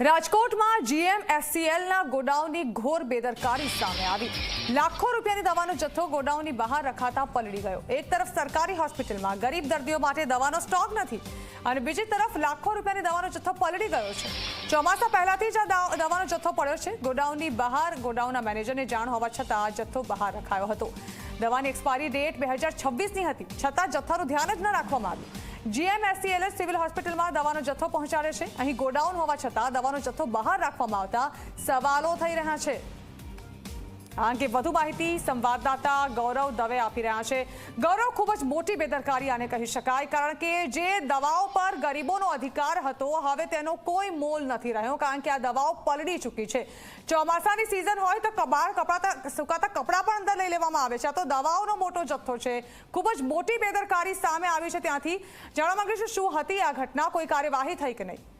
રાજકોટમાં જીએમએસસીએલના ગોડાઉનની ઘોર બેદરકારી સામે આવી. લાખો રૂપિયાની દવાનો જથ્થો ગોડાઉનની બહાર રખાતા પલળી ગયો. એક તરફ સરકારી હોસ્પિટલમાં ગરીબ દર્દીઓ માટે દવાનો સ્ટોક નથી અને બીજી તરફ લાખો રૂપિયાની દવાનો જથ્થો પલળી ગયો છે. ચોમાસા પહેલાથી જ આ દવાનો જથ્થો પડ્યો છે. ગોડાઉનની બહાર ગોડાઉનના મેનેજરને જાણ હોવા છતાં આ જથ્થો બહાર રખાયો હતો. દવાની એક્સપાયરી ડેટ બે હજાર છવ્વીસની હતી. છતાં જથ્થાનું ધ્યાન જ ન રાખવામાં આવ્યું. જીએમએસસીએલ સિવિલ હોસ્પિટલમાં દવાનો જથ્થો પહોંચાડે છે. અહીં ગોડાઉન હોવા છતાં દવાનો જથ્થો બહાર રાખવામાં આવતા સવાલો થઈ રહ્યા છે. આ અંગે વધુ માહિતી સંવાદદાતા ગૌરવ દવે આપી રહ્યા છે. ગૌરવ, ખૂબ જ મોટી બેદરકારી આને કહી શકાય, કારણ કે જે દવાઓ પર ગરીબોનો અધિકાર હતો, હવે તેનો કોઈ મોલ નથી રહ્યો, કારણ કે આ દવાઓ પલળી ચૂકી છે. ચોમાસાની સિઝન હોય તો કબાળ કપડાતા સુકાતા કપડાં પણ અંદર લઈ લેવામાં આવે છે. આ તો દવાઓનો મોટો જથ્થો છે. ખૂબ જ મોટી બેદરકારી સામે આવી છે ત્યાંથી. જાણવા માંગીશું શું હતી આ ઘટના, કોઈ કાર્યવાહી થઈ કે નહીં?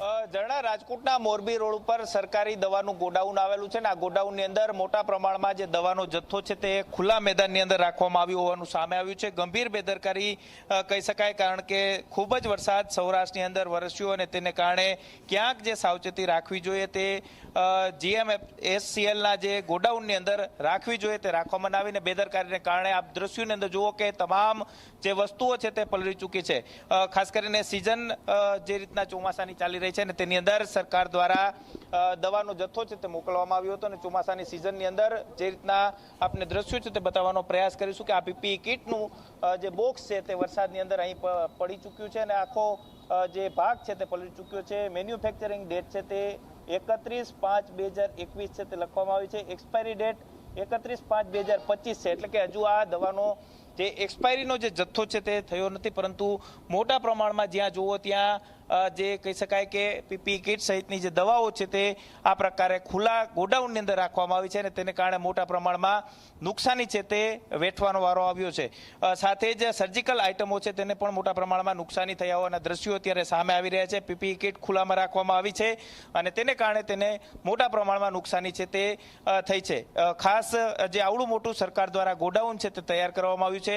ઝરણા રાજકોટના મોરબી રોડ ઉપર સરકારી દવાનું ગોડાઉન આવેલું છે ને આ ગોડાઉનની અંદર મોટા પ્રમાણમાં જે દવાનો જથ્થો છે તે ખુલ્લા મેદાનની અંદર રાખવામાં આવ્યો હોવાનું સામે આવ્યું છે. ગંભીર બેદરકારી કહી શકાય કારણ કે ખૂબ જ વરસાદ સૌરાષ્ટ્રની અંદર વરસ્યો અને તેને કારણે ક્યાંક જે સાવચેતી રાખવી જોઈએ તે જીએમએસસીએલના જે ગોડાઉનની અંદર રાખવી જોઈએ તે રાખવામાં આવીને બેદરકારીને કારણે આપ દ્રશ્યોની અંદર જુઓ કે તમામ જે વસ્તુઓ છે તે પલળી ચૂકી છે. ખાસ કરીને સિઝન જે રીતના ચોમાસાની ચાલી રહી છે ને તેની અંદર સરકાર દ્વારા દવાનો જથ્થો છે તે મોકલવામાં આવ્યો હતો અને ચોમાસાની સિઝનની અંદર જે રીતના આપણે દ્રશ્યો છે તે બતાવવાનો પ્રયાસ કરીશું કે આ પીપી કિટનું જે બોક્સ છે તે વરસાદની અંદર અહીં પડી ચૂક્યું છે અને આખો જે ભાગ છે તે પલળી ચૂક્યો છે. મેન્યુફેક્ચરિંગ ડેટ છે તે એકત્રીસ પાંચ બે હજાર એકવીસ છે તે લખવામાં આવી છે. એક્સપાયરી ડેટ એકત્રીસ પાંચ બે હજાર પચીસ છે. એટલે કે હજુ આ દવાનો જે એક્સપાયરીનો જે જથ્થો છે તે થયો નથી, પરંતુ મોટા પ્રમાણમાં જ્યાં જુઓ ત્યાં જે કહી શકાય કે પીપી કિટ સહિતની જે દવાઓ છે તે આ પ્રકારે ખુલ્લા ગોડાઉનની અંદર રાખવામાં આવી છે અને તેને કારણે મોટા પ્રમાણમાં નુકસાની છે તે વેઠવાનો વારો આવ્યો છે. સાથે જ સર્જિકલ આઇટમો છે તેને પણ મોટા પ્રમાણમાં નુકસાની થયા હોવાના દ્રશ્યો અત્યારે સામે આવી રહ્યા છે. પીપી કિટ ખુલ્લામાં રાખવામાં આવી છે અને તેને કારણે તેને મોટા પ્રમાણમાં નુકસાની છે તે થઈ છે. ખાસ જે આવડું મોટું સરકાર દ્વારા ગોડાઉન છે તે તૈયાર કરવામાં આવ્યું છે.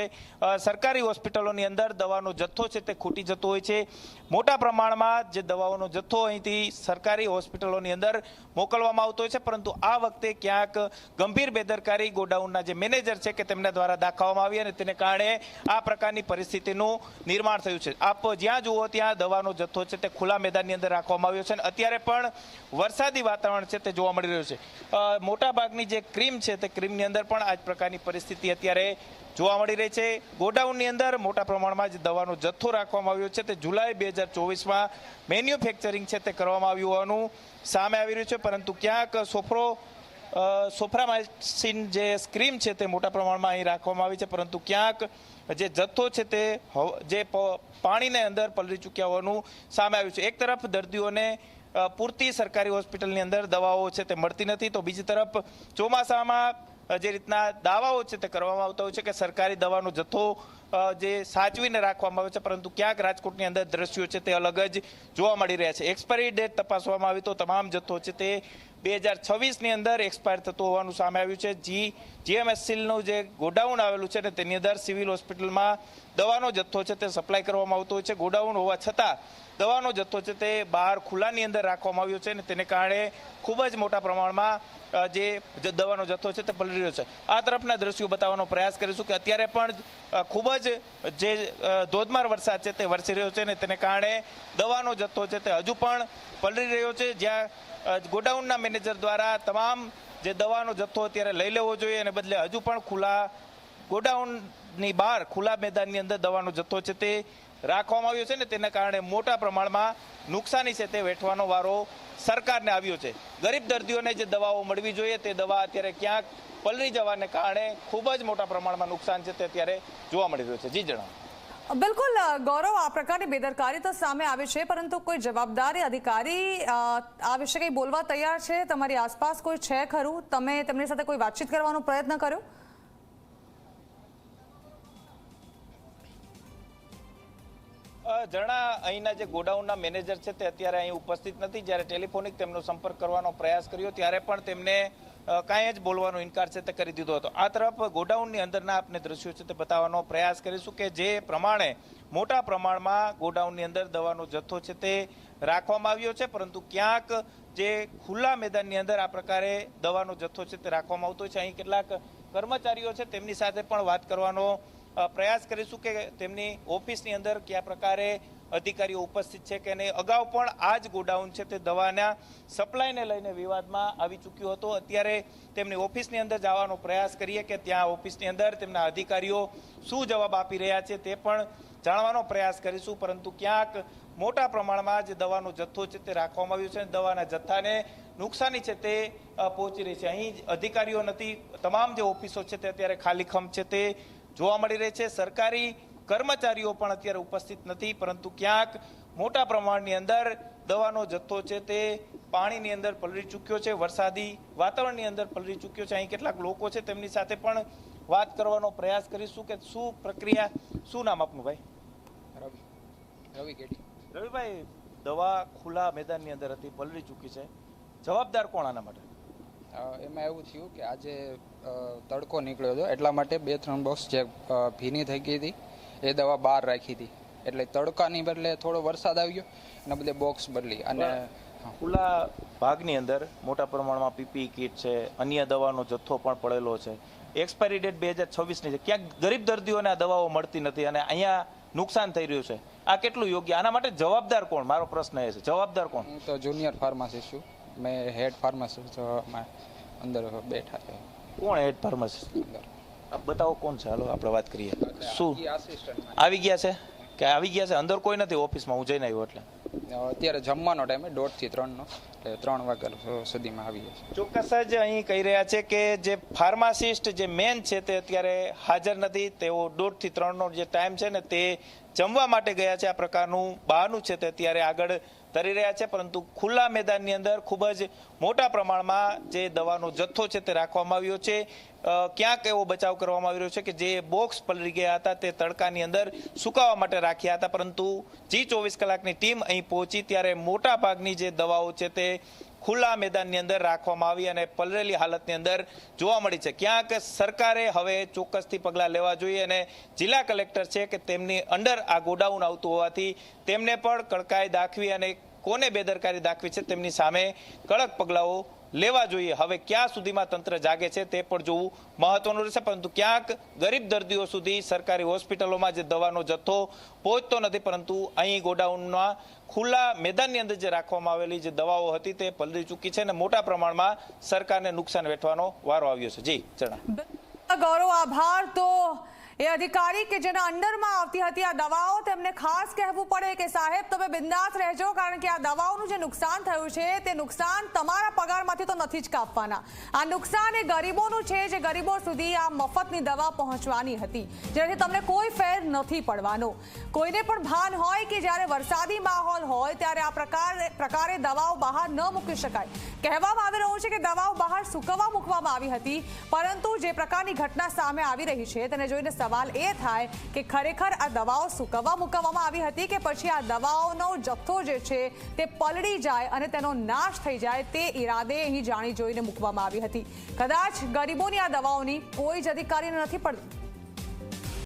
સરકારી હોસ્પિટલોની અંદર દવાનો જથ્થો છે તે ખૂટી જતો હોય છે. મોટા પ્રમાણમાં જે દવાઓનો જથ્થો અહીંથી સરકારી હોસ્પિટલોની અંદર મોકલવામાં આવતો હોય છે, પરંતુ આ વખતે ક્યાંક ગંભીર બેદરકારી ગોડાઉનના જે મેનેજર છે કે તેમના દ્વારા દાખવવામાં આવી અને તેને કારણે આ પ્રકારની પરિસ્થિતિનું નિર્માણ થયું છે. આપ જ્યાં જુઓ ત્યાં દવાનો જથ્થો છે તે ખુલ્લા મેદાનની અંદર રાખવામાં આવ્યો છે અને અત્યારે પણ વરસાદી વાતાવરણ છે તે જોવા મળી રહ્યું છે. મોટાભાગની જે ક્રીમ છે તે ક્રીમની અંદર પણ આ જ પ્રકારની પરિસ્થિતિ અત્યારે જોવા મળી રહી છે. ગોડાઉનની અંદર મોટા પ્રમાણમાં જે દવાનો જથ્થો રાખવામાં આવ્યો છે. તે જુલાઈ બે હજાર ચોવીસમાં મેન્યુફેક્ચરિંગ છે તે કરવામાં આવ્યું હોવાનું સામે આવી રહ્યું છે. પરંતુ ક્યાંક સોફરો સોફ્રામાઇસિન જે સ્ક્રીમ છે તે મોટા પ્રમાણમાં અહીં રાખવામાં આવી છે. પરંતુ ક્યાંક જે જથ્થો છે તે જે પાણીને અંદર પલળી ચૂક્યા હોવાનું સામે આવ્યું છે. એક તરફ દર્દીઓને પૂરતી સરકારી હોસ્પિટલની અંદર દવાઓ છે તે મળતી નથી. તો બીજી તરફ ચોમાસામાં જે રીતના દાવાઓ છે તે કરવામાં આવતા હોય છે કે સરકારી દવાનો જથ્થો જે સાચવીને રાખવામાં આવે છે, પરંતુ ક્યાંક રાજકોટની અંદર દ્રશ્યો છે તે અલગ જ જોવા મળી રહ્યા છે. એક્સપાયરી ડેટ તપાસવામાં આવી તો તમામ જથ્થો છે તે બે હજાર છવ્વીસની અંદર એક્સપાયર થતું હોવાનું સામે આવ્યું છે. જી જીએમએસસીલનું જે ગોડાઉન આવેલું છે ને તેની અંદર સિવિલ હોસ્પિટલમાં દવાનો જથ્થો છે તે સપ્લાય કરવામાં આવતો હોય છે. ગોડાઉન હોવા છતાં દવાનો જથ્થો છે તે બહાર ખુલ્લાની અંદર રાખવામાં આવ્યો છે અને તેને કારણે ખૂબ જ મોટા પ્રમાણમાં જે જે, દવાનો જથ્થો છે તે પલળી રહ્યો છે. આ તરફના દ્રશ્યો બતાવવાનો પ્રયાસ કરીશું કે અત્યારે પણ ખૂબ જ જે ધોધમાર વરસાદ છે તે વરસી રહ્યો છે અને તેને કારણે દવાનો જથ્થો છે તે હજુ પણ પલળી રહ્યો છે. જ્યાં ગોડાઉનના મેનેજર દ્વારા તમામ જે દવાનો જથ્થો અત્યારે લઈ લેવો જોઈએ અને બદલે હજુ પણ ખુલ્લા ગોડાઉનની બહાર, ખુલ્લા મેદાનની અંદર દવાનો જથ્થો છે તે રાખવામાં આવ્યો છે ને તેના કારણે મોટા પ્રમાણમાં નુકસાની છે તે વેઠવાનો વારો સરકારને આવ્યો છે. ગરીબ દર્દીઓને જે દવાઓ મળવી જોઈએ તે દવા અત્યારે ક્યાંક પલળી જવાને કારણે ખૂબ જ મોટા પ્રમાણમાં નુકસાન છે તે અત્યારે જોવા મળી રહ્યું છે. જી, જણાવો. બિલકુલ ગૌરવ આ પ્રકારની બેદરકારી તો સામે આવે છે, પરંતુ કોઈ જવાબદારી અધિકારી આ વિશે કંઈ બોલવા તૈયાર છે? તમારી આસપાસ કોઈ છે ખરું? તમે તેમની સાથે કોઈ વાતચીત કરવાનો પ્રયત્ન કર્યો? ઝરણા અહીંના જે ગોડાઉનના મેનેજર છે તે અત્યારે અહીં ઉપસ્થિત નથી. જ્યારે ટેલિફોનિક તેમનો સંપર્ક કરવાનો પ્રયાસ કર્યો, ત્યારે પણ તેમને કાંઈ જ બોલવાનો ઇનકાર છે તે કરી દીધો હતો. આ તરફ ગોડાઉનની અંદરના આપને દ્રશ્યો છે તે બતાવવાનો પ્રયાસ કરીશું કે જે પ્રમાણે મોટા પ્રમાણમાં ગોડાઉનની અંદર દવાનો જથ્થો છે તે રાખવામાં આવ્યો છે, પરંતુ ક્યાંક જે ખુલ્લા મેદાનની અંદર આ પ્રકારે દવાનો જથ્થો છે તે રાખવામાં આવતો છે. અહીં કેટલાક કર્મચારીઓ છે તેમની સાથે પણ વાત કરવાનો પ્રયાસ કરીશું કે તેમની ઓફિસની અંદર કયા પ્રકારે અધિકારીઓ ઉપસ્થિત છે કે નહીં. અગાઉ પણ આ જ ગોડાઉન છે તે દવાના સપ્લાયને લઈને વિવાદમાં આવી ચૂક્યો હતો. અત્યારે તેમની ઓફિસની અંદર જવાનો પ્રયાસ કરીએ કે ત્યાં ઓફિસની અંદર તેમના અધિકારીઓ શું જવાબ આપી રહ્યા છે તે પણ જાણવાનો પ્રયાસ કરીશું. પરંતુ ક્યાંક મોટા પ્રમાણમાં જે દવાનો જથ્થો છે તે રાખવામાં આવ્યો છે દવાના જથ્થાને નુકસાની છે તે પહોંચી રહી છે. અહીં અધિકારીઓ નથી, તમામ જે ઓફિસો છે તે અત્યારે ખાલીખમ છે તે જોવા મળી રહી છે. સરકારી કર્મચારીઓ પણ અત્યારે ઉપસ્થિત નથી પરંતુ ક્યાંક મોટા પ્રમાણની અંદર દવાનો જથ્થો છે તે પાણીની અંદર પલળી ચૂક્યો છે વરસાદી વાતાવરણની અંદર પલળી ચૂક્યો છે. અહીં કેટલાક લોકો છે તેમની સાથે પણ વાત કરવાનો પ્રયાસ કરીશું કે શું પ્રક્રિયા શું નામ આપનું ભાઈ? રવિ રવિ કેટી રવિભાઈ દવા ખુલ્લા મેદાનની અંદર હતી પલળી ચૂકી છે. જવાબદાર કોણ આના માટે? એમાં એવું થયું કે આજે તડકો નીકળ્યો હતો. એટલા માટે બે ત્રણ બોક્સ જે ભીની થઈ ગઈ હતી એ દવા બહાર રાખી હતી. એટલે તડકાની બદલે થોડો વરસાદ આવ્યો અને બદલે બોક્સ બદલી. અને ખુલ્લા ભાગની અંદર મોટા પ્રમાણમાં પીપી કીટ છે અન્ય દવાનો જથ્થો પણ પડેલો છે. એક્સપાયરી ડેટ બે હજાર છવ્વીસની છે. ક્યાંક ગરીબ દર્દીઓને આ દવાઓ મળતી નથી અને અહીંયા નુકસાન થઈ રહ્યું છે. આ કેટલું યોગ્ય? આના માટે જવાબદાર કોણ? મારો પ્રશ્ન એ છે. જવાબદાર કોણ? હું તો જુનિયર ફાર્માસિસ્ટ છું. મેં હેડ ફાર્માસિસ્ટ અંદર બેઠા છે. કોણ હેડ ફાર્માસિસ્ટ અંદર બતાવો કોણ છે? હાલો આપણે વાત કરીએ. શું? આવી ગયા છે? કે આવી ગયા છે? અંદર કોઈ નથી ઓફિસમાં હું જઈને આવ્યો એટલે. અત્યારે જમવાનો ટાઈમ દોઢથી ત્રણનો એટલે ત્રણ વાગ્યા સુધીમાં આવી જશે ચોક્કસ જ અહીં કહી રહ્યા છે કે જે ફાર્માસિસ્ટ જે મેન છે તે અત્યારે હાજર નથી. તેઓ દોઢથી ત્રણનો જે ટાઈમ છે ને તે જમવા માટે ગયા છે. આ પ્રકારનું બહાનું છે તે અત્યારે આગળ તરી રહ્યા છે, પરંતુ ખુલ્લા મેદાનની અંદર ખૂબ જ મોટા પ્રમાણમાં જે દવાનો જથ્થો છે તે રાખવામાં આવ્યો છે. ક્યાંક એવો બચાવ કરવામાં આવી રહ્યો છે કે જે બોક્સ પલળી ગયા હતા તે તડકાની અંદર સુકાવા માટે રાખ્યા હતા, પરંતુ જી ચોવીસ કલાકની ટીમ અહીં પહોંચી ત્યારે મોટા ભાગની જે દવાઓ છે તે ખુલ્લા મેદાનની અંદર રાખવામાં આવી અને પલરેલી હાલતની અંદર જોવા મળી છે. ક્યાંક સરકારે હવે ચોક્કસથી પગલાં લેવા જોઈએ અને જિલ્લા કલેક્ટર છે કે તેમની અંડર આ ગોડાઉન આવતું હોવાથી તેમને પણ કડકાઈ દાખવી અને કોને બેદરકારી દાખવી છે તેમની સામે કડક પગલાઓ લેવા જોઈએ. હવે ક્યાં સુધીમાં તંત્ર જાગે છે તે પણ જોવું મહત્વનું રહેશે, પરંતુ ક્યાંક ગરીબ દર્દીઓ સુધી સરકારી હોસ્પિટલોમાં જે દવાનો જથ્થો પહોંચતો નથી, પરંતુ અહીં ગોડાઉનમાં ખુલ્લા મેદાનની અંદર જે રાખવામાં આવેલી જે દવાઓ હતી તે પલરી ચૂકી છે અને મોટા પ્રમાણમાં સરકારને નુકસાન વેઠવાનો વારો આવ્યો છે. જી જણા ગૌરવ, આભાર. તો એ અધિકારી કે જેના અંડરમાં આવતી હતી, આ દવાઓ તેમને ખાસ કહેવું પડે કે સાહેબ, તમે બિંદાસ રહેજો, કારણ કે આ દવાઓનું જે નુકસાન થયું છે, તે નુકસાન તમારા પગારમાંથી તો નથી જ કાપવાના. આ નુકસાન એ ગરીબોનું છે, જે ગરીબો સુધી આ મફતની દવા પહોંચવાની હતી, જેનાથી તમને કોઈ ફેર નથી પડવાનો. કોઈને પણ ભાન હોય કે જ્યારે વરસાદી માહોલ હોય, ત્યારે આ પ્રકાર પ્રકારે દવાઓ બહાર ન મૂકી શકાય. કહેવામાં આવી રહ્યું છે કે દવાઓ બહાર સૂકવવા મૂકવામાં આવી હતી, પરંતુ જે પ્રકારની ઘટના સામે આવી રહી છે, તેને જોઈને સવાલ એ થાય કે ખરેખર આ દવાઓ સૂકવવા મૂકવામાં આવી હતી કે પછી આ દવાઓનો જથ્થો જે છે તે પલળી જાય અને તેનો નાશ થઈ જાય તે ઈરાદે અહીં જાણી જોઈને મૂકવામાં આવી હતી. કદાચ ગરીબોની આ દવાઓની કોઈ જ અધિકારીને નથી પડતી